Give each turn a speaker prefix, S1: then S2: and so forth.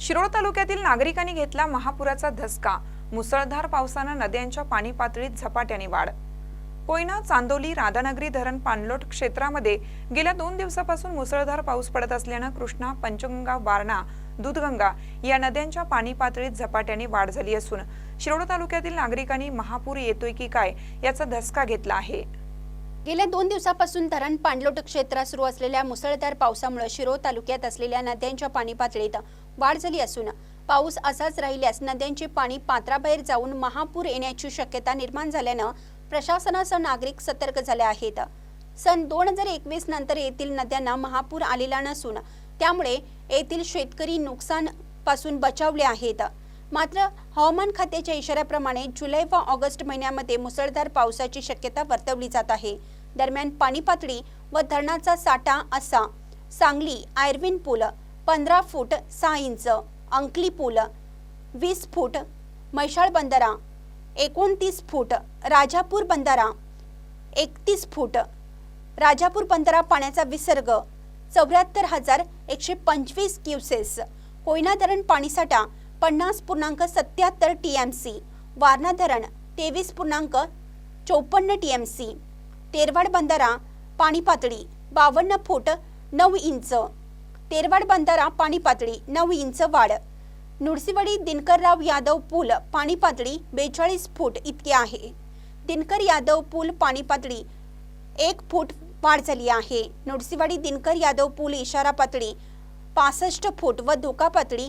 S1: शिरोळ तालुक्यातील नागरिकांनी घेतला महापुराचा धसका. मुसळधार पावसानं नद्यांच्या पाणी पातळीत झपाट्याने वाढ. कोयना चांदोली राधानगरी धरण पाणलोट क्षेत्रामध्ये गेल्या दोन दिवसापासून मुसळधार पाऊस पडत असल्यानं कृष्णा पंचगंगा वारणा दूधगंगा या नद्यांच्या पाणी पातळीत झपाट्याने वाढ झाली असून शिरोळ तालुक्यातील नागरिकांनी महापूर येतोय की काय याचा धसका घेतला आहे.
S2: गेल्या दोन दिवसापासून धरण पाणलोट क्षेत्रात सुरू असलेल्या मुसळधार पावसामुळे शिरो तालुक्यात असलेल्या नद्यांच्या पाणी पातळीत वाढ झाली असून पाऊस असाच राहिल्यास नद्यांचे पाणी पात्राबाहेर जाऊन महापूर येण्याची शक्यता निर्माण झाल्यानं प्रशासनासह नागरिक सतर्क झाले आहेत. सन दोन हजार एकवीस नंतर येथील नद्यांना महापूर आलेला नसून त्यामुळे येथील शेतकरी नुकसानपासून बचावले आहेत. मात्र हवामान खात्याच्या इशाऱ्याप्रमाणे जुलै व ऑगस्ट महिन्यामध्ये मुसळधार पावसाची शक्यता वर्तवली जात आहे. दरम्यान पाणी पातळी व धरणाचा साठा असा सांगली आयर्विन पूल पंधरा फूट सहा इंच अंकली पूल वीस फूट मैशाळ बंधारा एकोणतीस फूट राजापूर बंधारा एकतीस फूट राजापूर बंधारा पाण्याचा विसर्ग चौऱ्याहत्तर हजार एकशे पंचवीस क्युसेस कोयना धरण पाणीसाठा पन्नास पूर्णांक सत्याहत्तर टी एम सी वारणा धरण तेवीस पूर्णांक चौपन्न टी एम सी तेरवाड बंधारा पाणी पातळी बावन्न फूट नऊ इंच तेरवाड बंधारा पाणी पातळी नऊ इंच वाढ. नुडसिवाडी दिनकरराव यादव पूल पाणी पातळी बेचाळीस फूट इतके आहे. दिनकर यादव पूल पाणी पातळी एक फूट वाढ झाली आहे. नुडसिवाडी दिनकर यादव पूल इशारा पातळी पासष्ट फूट व धोका पातळी